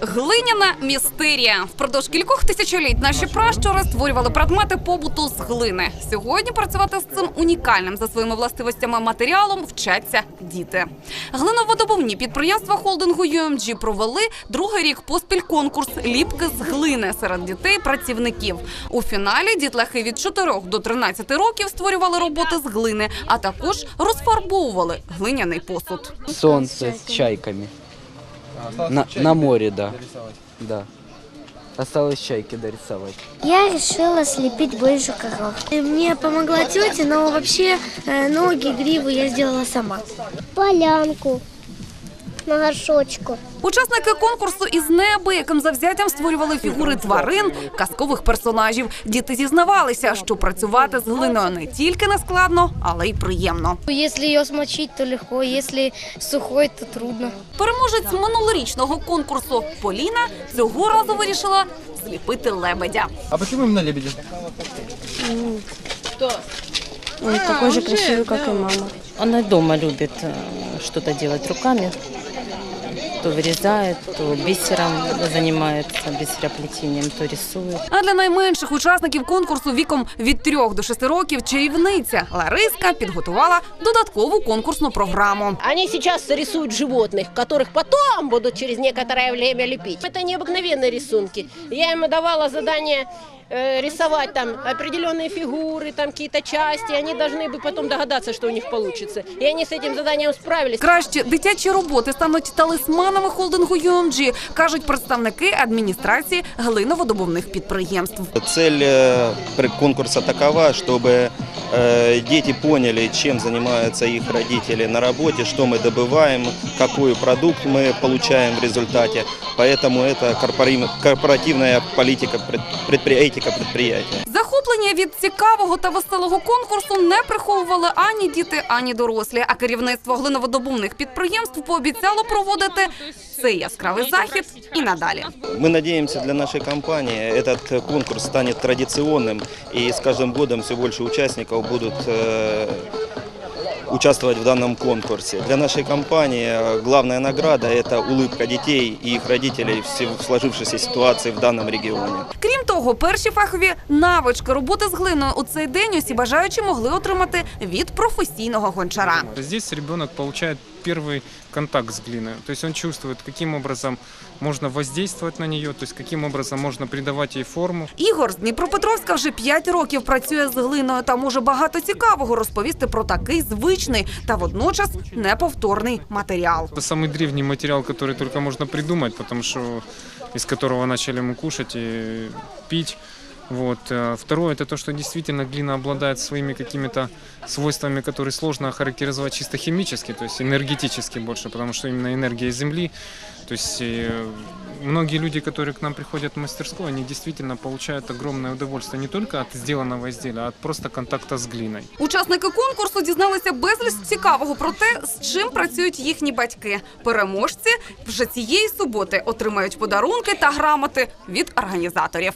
Глиняна містерія. Впродовж кількох тисячоліть наші пращури створювали предмети побуту з глини. Сьогодні працювати з цим унікальним за своїми властивостями матеріалом вчаться діти. Глиноводобувні підприємства холдингу UMG провели другий рік поспіль конкурс ліпки з глини серед дітей працівників. У фіналі дітлахи від 4 до 13 років створювали роботи з глини, а також розфарбовували глиняний посуд. Солнце с чайками. На, на море, да. Да. Осталось чайки дорисовать. Я решила слепить больше коров. И Мне помогла тетя, но вообще э, ноги, гривы я сделала сама. Полянку на горшочку. Учасники конкурсу із неабияким завзяттям створювали фігури тварин, казкових персонажів. Діти зізнавалися, що працювати з глиною не тільки не складно, але й приємно. Если ее смочить, то легко, если сухой, то трудно. Переможець минулорічного конкурсу Поліна цього разу вирішила зліпити лебедя. А почему именно лебеди? Он такой же красивый, как и мама. Она дома любит э, что-то делать руками То вырезает, то бисером занимается, бисероплетением, то рисует. А для найменших учасників конкурсу віком від 3 до 6 років чарівниця Лариска підготувала додаткову конкурсну програму. Они сейчас рисуют животных, которых потом будут через некоторое время лепить. Это необыкновенные рисунки. Я им давала задание э, рисовать там определенные фигуры, там какие-то части. Они должны бы потом догадаться, что у них получится. И они с этим заданием справились. Кращі дитячі роботи стануть талисманами холдингу UMG, кажуть представники адміністрації глиноводобувних підприємств. Цель э, пр- конкурса такова, чтобы э, дети поняли, чем занимаются их родители на работе, что мы добываем, какой продукт мы получаем в результате. Поэтому это корпори- корпоративная политика, пред- предпри- этика предприятия. Захоплення від цікавого та веселого конкурсу не приховували ані діти, ані дорослі. А керівництво глиноводобувних підприємств пообіцяло проводити цей яскравий захід і надалі. Мы надеемся, для нашей компании этот э, конкурс станет традиционным, и с каждым годом все больше участников будут э, участвовать в данном конкурсе. Для нашей компании э, главная награда – это улыбка детей и их родителей в си- в сложившейся ситуации в данном регионе. Крім того, перші фахові навички роботи з глиною у цей день усі бажаючі могли отримати від професійного гончара. Здесь ребенок получает первый контакт с глиной. То есть он чувствует, каким образом можно воздействовать на нее, то есть каким образом можно придавать ей форму. Ігор з Дніпропетровська вже 5 років працює з глиною та може багато цікавого розповісти про такий звичний та водночас неповторний матеріал. Это самый древний материал, который только можно придумать, потому что из которого начали мы кушать и пить. Вот. Э, Второе, это то, что действительно глина обладает своими какими-то свойствами, которые сложно охарактеризовать чисто химически, то есть энергетически больше, потому что именно энергия Земли. То есть э, многие люди, которые к нам приходят в мастерскую, они действительно получают огромное удовольствие не только от сделанного изделия, а от просто контакта с глиной. Учасники конкурсу дізналися безліч цікавого про те, з чим працюють їхні батьки. Переможці вже цієї суботи отримають подарунки та грамоти від організаторів.